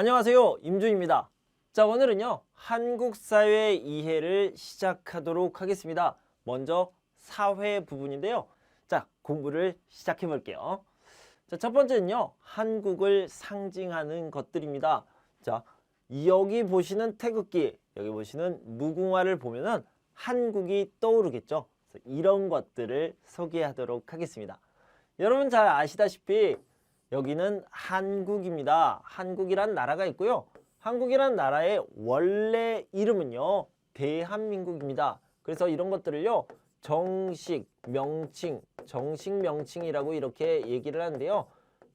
안녕하세요. 임준입니다. 자, 오늘은요. 한국 사회 이해를 시작하도록 하겠습니다. 먼저 사회 부분인데요. 자, 공부를 시작해 볼게요. 자, 첫 번째는요. 한국을 상징하는 것들입니다. 자, 여기 보시는 태극기, 여기 보시는 무궁화를 보면은 한국이 떠오르겠죠. 이런 것들을 소개하도록 하겠습니다. 여러분 잘 아시다시피 여기는 한국입니다. 한국이란 나라가 있고요. 한국이란 나라의 원래 이름은요. 대한민국입니다. 그래서 이런 것들을요. 정식 명칭, 정식 명칭이라고 이렇게 얘기를 하는데요.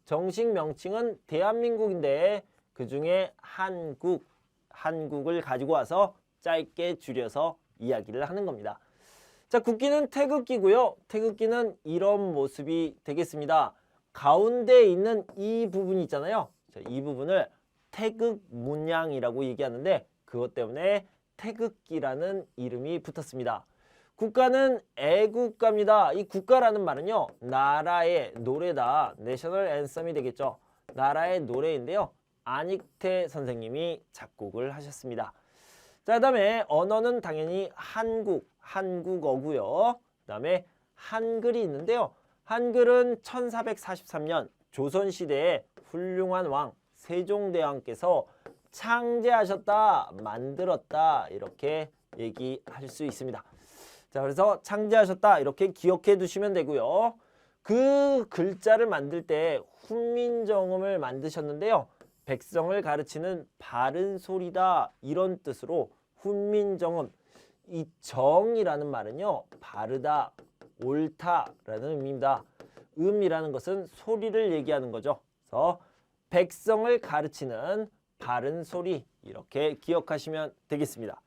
정식 명칭은 대한민국인데 그 중에 한국, 한국을 가지고 와서 짧게 줄여서 이야기를 하는 겁니다. 자, 국기는 태극기고요. 태극기는 이런 모습이 되겠습니다. 가운데 있는 이 부분이 있잖아요. 자, 이 부분을 태극 문양이라고 얘기하는데 그것 때문에 태극기라는 이름이 붙었습니다. 국가는 애국가입니다. 이 국가라는 말은요. 나라의 노래다. 내셔널 앤썸이 되겠죠. 나라의 노래인데요. 안익태 선생님이 작곡을 하셨습니다. 자, 그다음에 언어는 당연히 한국, 한국어고요. 그다음에 한글이 있는데요. 한글은 1443년 조선 시대에 훌륭한 왕 세종대왕께서 창제하셨다, 만들었다 이렇게 얘기할 수 있습니다. 자, 그래서 창제하셨다 이렇게 기억해 두시면 되고요. 그 글자를 만들 때 훈민정음을 만드셨는데요. 백성을 가르치는 바른 소리다 이런 뜻으로 훈민정음 이 정이라는 말은요 바르다 옳다라는 의미입니다. 음이라는 것은 소리를 얘기하는 거죠. 그래서 백성을 가르치는 바른 소리 이렇게 기억하시면 되겠습니다.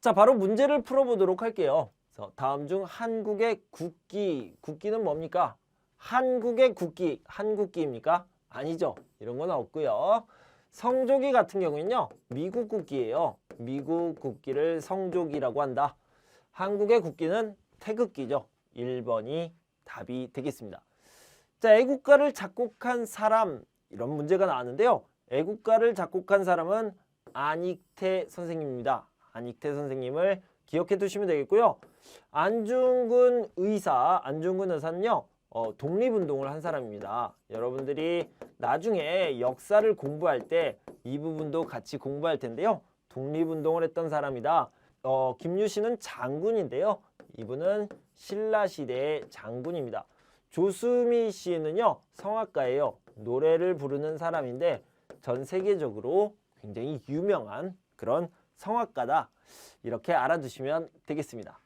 자 바로 문제를 풀어보도록 할게요. 그래서 다음 중 한국의 국기 국기는 뭡니까? 한국의 국기 한국기입니까? 아니죠. 이런 건 없고요. 성조기 같은 경우는요. 미국 국기예요. 미국 국기를 성조기라고 한다. 한국의 국기는 태극기죠. 1번이 답이 되겠습니다. 자, 애국가를 작곡한 사람 이런 문제가 나왔는데요. 애국가를 작곡한 사람은 안익태 선생님입니다. 안익태 선생님을 기억해 두시면 되겠고요. 안중근 의사, 안중근 의사는요. 어, 독립운동을 한 사람입니다. 여러분들이 나중에 역사를 공부할 때 이 부분도 같이 공부할 텐데요. 독립운동을 했던 사람이다. 어, 김유신은 장군인데요. 이분은 신라시대의 장군입니다. 조수미 씨는요. 성악가예요. 노래를 부르는 사람인데 전 세계적으로 굉장히 유명한 그런 성악가다. 이렇게 알아두시면 되겠습니다.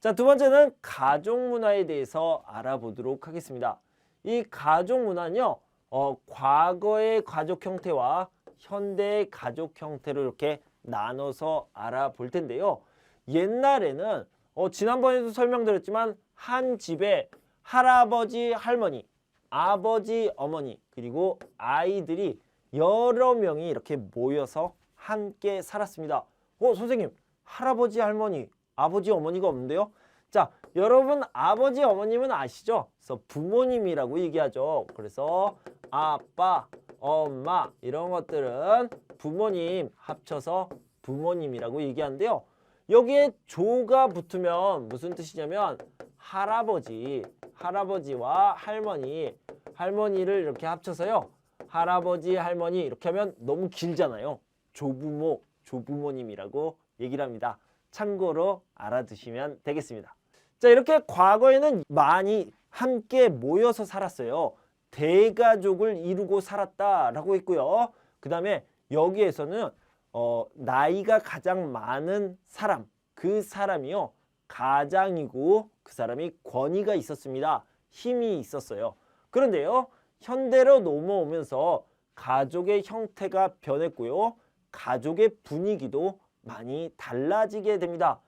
자, 두 번째는 가족 문화에 대해서 알아보도록 하겠습니다. 이 가족 문화는요, 어, 과거의 가족 형태와 현대의 가족 형태를 이렇게 나눠서 알아볼 텐데요. 옛날에는, 어, 지난번에도 설명드렸지만, 한 집에 할아버지, 할머니, 아버지, 어머니, 그리고 아이들이 여러 명이 이렇게 모여서 함께 살았습니다. 어, 선생님, 할아버지, 할머니, 아버지 어머니가 없는데요. 자, 여러분 아버지 어머님은 아시죠? 그래서 부모님이라고 얘기하죠. 그래서 아빠, 엄마 이런 것들은 부모님 합쳐서 부모님이라고 얘기하는데요. 여기에 조가 붙으면 무슨 뜻이냐면 할아버지, 할아버지와 할머니, 할머니를 이렇게 합쳐서요. 할아버지, 할머니 이렇게 하면 너무 길잖아요. 조부모, 조부모님이라고 얘기를 합니다. 참고로 알아두시면 되겠습니다. 자, 이렇게 과거에는 많이 함께 모여서 살았어요. 대가족을 이루고 살았다라고 했고요. 그 다음에 여기에서는 어, 나이가 가장 많은 사람, 그 사람이요. 가장이고 그 사람이 권위가 있었습니다. 힘이 있었어요. 그런데요. 현대로 넘어오면서 가족의 형태가 변했고요. 가족의 분위기도 많이 달라지게 됩니다.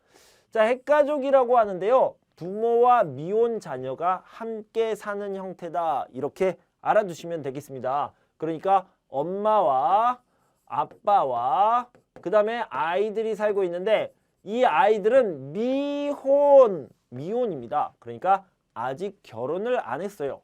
자, 핵가족이라고 하는데요. 부모와 미혼 자녀가 함께 사는 형태다. 이렇게 알아두시면 되겠습니다. 그러니까 엄마와 아빠와 그 다음에 아이들이 살고 있는데 이 아이들은 미혼, 미혼입니다. 그러니까 아직 결혼을 안 했어요.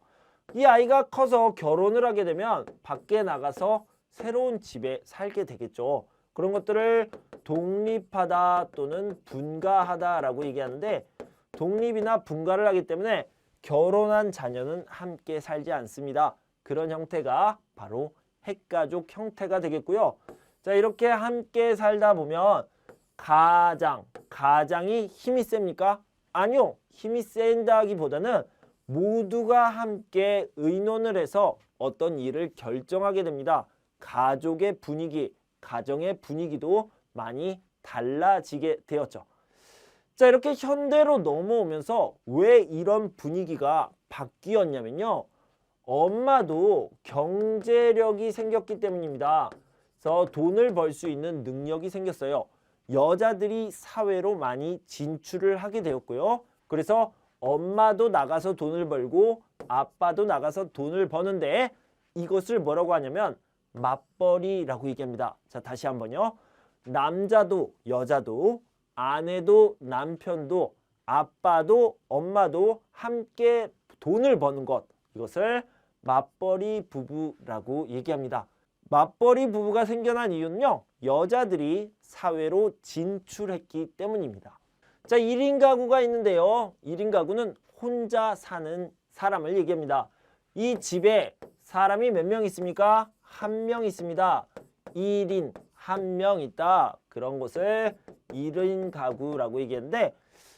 이 아이가 커서 결혼을 하게 되면 밖에 나가서 새로운 집에 살게 되겠죠. 그런 것들을 독립하다 또는 분가하다라고 얘기하는데 독립이나 분가를 하기 때문에 결혼한 자녀는 함께 살지 않습니다. 그런 형태가 바로 핵가족 형태가 되겠고요. 자, 이렇게 함께 살다 보면 가장, 가장이 힘이 셉니까? 아니요. 힘이 센다기보다는 모두가 함께 의논을 해서 어떤 일을 결정하게 됩니다. 가족의 분위기, 가정의 분위기도 많이 달라지게 되었죠. 자, 이렇게 현대로 넘어오면서 왜 이런 분위기가 바뀌었냐면요. 엄마도 경제력이 생겼기 때문입니다. 그래서 돈을 벌 수 있는 능력이 생겼어요. 여자들이 사회로 많이 진출을 하게 되었고요. 그래서 엄마도 나가서 돈을 벌고 아빠도 나가서 돈을 버는데 이것을 뭐라고 하냐면 맞벌이라고 얘기합니다. 자, 다시 한번요. 남자도 여자도 아내도 남편도 아빠도 엄마도 함께 돈을 버는 것 이것을 맞벌이 부부라고 얘기합니다. 맞벌이 부부가 생겨난 이유는요. 여자들이 사회로 진출했기 때문입니다. 자, 1인 가구가 있는데요. 1인 가구는 혼자 사는 사람을 얘기합니다. 이 집에 사람이 몇 명 있습니까? 한 명 있습니다. 1인 한 명 있다. 그런 것을 1인 가구라고 얘기했는데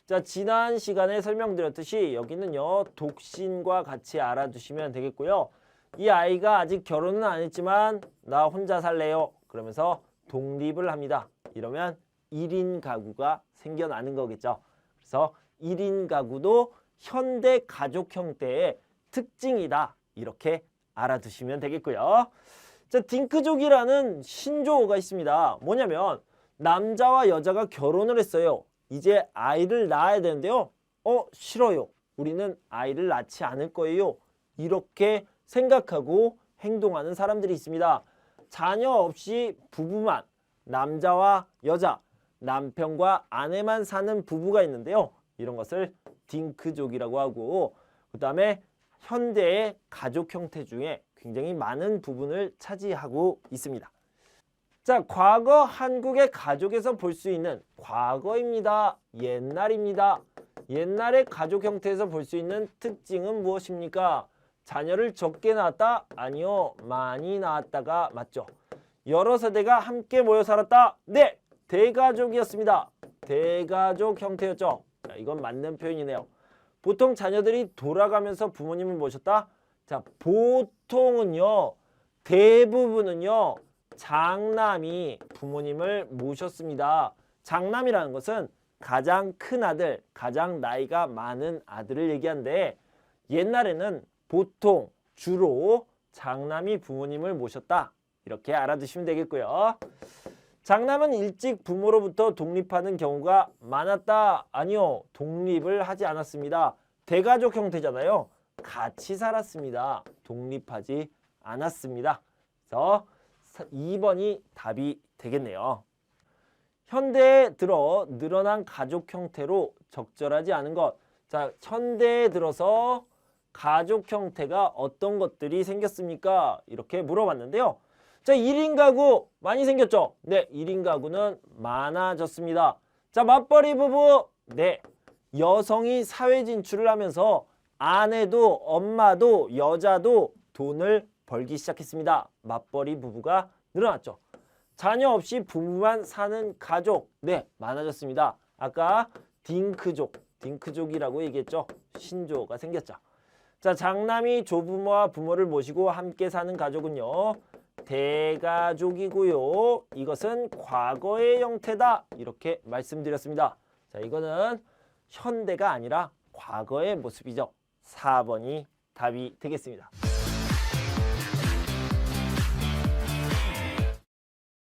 자, 지난 시간에 설명드렸듯이 여기는요. 독신과 같이 알아두시면 되겠고요. 이 아이가 아직 결혼은 안 했지만 나 혼자 살래요. 그러면서 독립을 합니다. 이러면 1인 가구가 생겨나는 거겠죠. 그래서 1인 가구도 현대 가족 형태의 특징이다. 이렇게 알아두시면 되겠고요. 자, 딩크족이라는 신조어가 있습니다. 뭐냐면 남자와 여자가 결혼을 했어요. 이제 아이를 낳아야 되는데요. 어, 싫어요. 우리는 아이를 낳지 않을 거예요. 이렇게 생각하고 행동하는 사람들이 있습니다. 자녀 없이 부부만 남자와 여자, 남편과 아내만 사는 부부가 있는데요. 이런 것을 딩크족이라고 하고 그 다음에 현대의 가족 형태 중에 굉장히 많은 부분을 차지하고 있습니다. 자, 과거 한국의 가족에서 볼 수 있는 과거입니다. 옛날입니다. 옛날의 가족 형태에서 볼 수 있는 특징은 무엇입니까? 자녀를 적게 낳았다? 아니요. 많이 낳았다가 맞죠. 여러 세대가 함께 모여 살았다? 네. 대가족이었습니다. 대가족 형태였죠. 자, 이건 맞는 표현이네요. 보통 자녀들이 돌아가면서 부모님을 모셨다? 자, 보통은요. 대부분은요. 장남이 부모님을 모셨습니다. 장남이라는 것은 가장 큰 아들, 가장 나이가 많은 아들을 얘기하는데 옛날에는 보통 주로 장남이 부모님을 모셨다. 이렇게 알아두시면 되겠고요. 장남은 일찍 부모로부터 독립하는 경우가 많았다. 아니요. 독립을 하지 않았습니다. 대가족 형태잖아요. 같이 살았습니다. 독립하지 않았습니다. 그래서 2번이 답이 되겠네요. 현대에 들어 늘어난 가족 형태로 적절하지 않은 것. 자, 현대에 들어서 가족 형태가 어떤 것들이 생겼습니까? 이렇게 물어봤는데요. 자, 1인 가구 많이 생겼죠? 네, 1인 가구는 많아졌습니다. 자, 맞벌이 부부. 네, 여성이 사회 진출을 하면서 아내도 엄마도 여자도 돈을 벌기 시작했습니다. 맞벌이 부부가 늘어났죠. 자녀 없이 부부만 사는 가족. 네, 많아졌습니다. 아까 딩크족, 딩크족이라고 얘기했죠. 신조가 생겼죠. 자, 장남이 조부모와 부모를 모시고 함께 사는 가족은요. 대가족이고요. 이것은 과거의 형태다. 이렇게 말씀드렸습니다. 자, 이거는 현대가 아니라 과거의 모습이죠. 4번이 답이 되겠습니다.